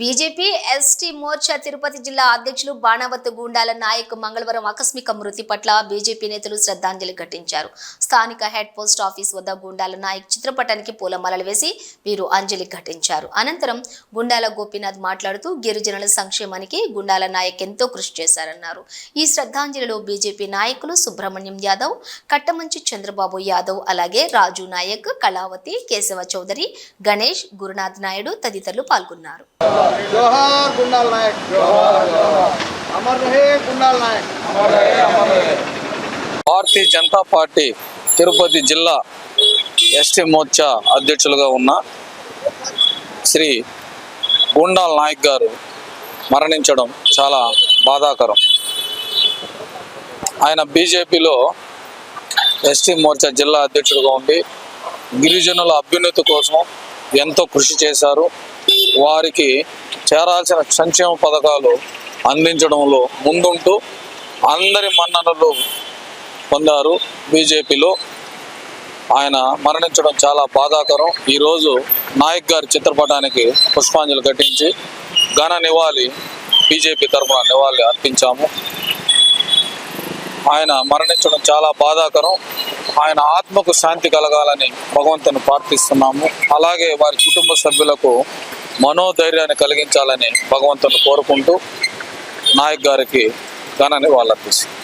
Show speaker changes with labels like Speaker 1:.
Speaker 1: BJP ST Morcha Tirupati జిల్లా అధ్యక్షులు బాణావత్ గూండాల నాయక్ మంగళవారం ఆకస్మిక మృతి పట్ల బీజేపీ నేతలు శ్రద్ధాంజలి ఘటించారు. స్థానిక హెడ్ పోస్ట్ ఆఫీస్ వద్ద గుండాల నాయక్ చిత్రపటానికి పూలమాలలు వేసి వీరు అంజలి ఘటించారు. అనంతరం గుండాల గోపీనాథ్ మాట్లాడుతూ గిరిజనుల సంక్షేమానికి గుండాల నాయక్ ఎంతో కృషి చేశారన్నారు. ఈ శ్రద్ధాంజలిలో బీజేపీ నాయకులు సుబ్రహ్మణ్యం యాదవ్ కట్టమంచి చంద్రబాబు యాదవ్ అలాగే రాజు నాయక్ కళావతి కేశవ చౌదరి గణేష్ గురునాథ్ నాయుడు తదితరులు పాల్గొన్నారు.
Speaker 2: जोहार गुंडाल नायक अमर रहे गुंडाल नायक
Speaker 3: భారతీయ జనతా పార్టీ తిరుపతి జిల్లా ఎస్టీ మోర్చా అధ్యక్షులుగా ఉన్న శ్రీ గుండాల్ నాయక్ గారు మరణించడం చాలా బాధాకరం ఆయన బీజేపీలో ఎస్టీ మోర్చా జిల్లా అధ్యక్షుడిగా ఉండి గిరిజనుల అభ్యున్నతి కోసం ఎంతో కృషి చేశారు వారికి చేరాల్సిన సంక్షేమ పథకాలు అందించడంలో ముందుంటూ అందరి మన్ననలు పొందారు బీజేపీలో. ఆయన మరణించడం చాలా బాధాకరం. ఈరోజు నాయక్ గారి చిత్రపటానికి పుష్పాంజలి ఘటించి ఘన నివాళి బీజేపీ తరఫున నివాళి అర్పించాము. ఆయన మరణించడం చాలా బాధాకరం. ఆయన ఆత్మకు శాంతి కలగాలని భగవంతుని ప్రార్థిస్తున్నాము. అలాగే వారి కుటుంబ సభ్యులకు మనోధైర్యాన్ని కలిగించాలని భగవంతుని కోరుకుంటూ నాయక్ గారికి ఘన నివాళులర్పిస్తున్నాం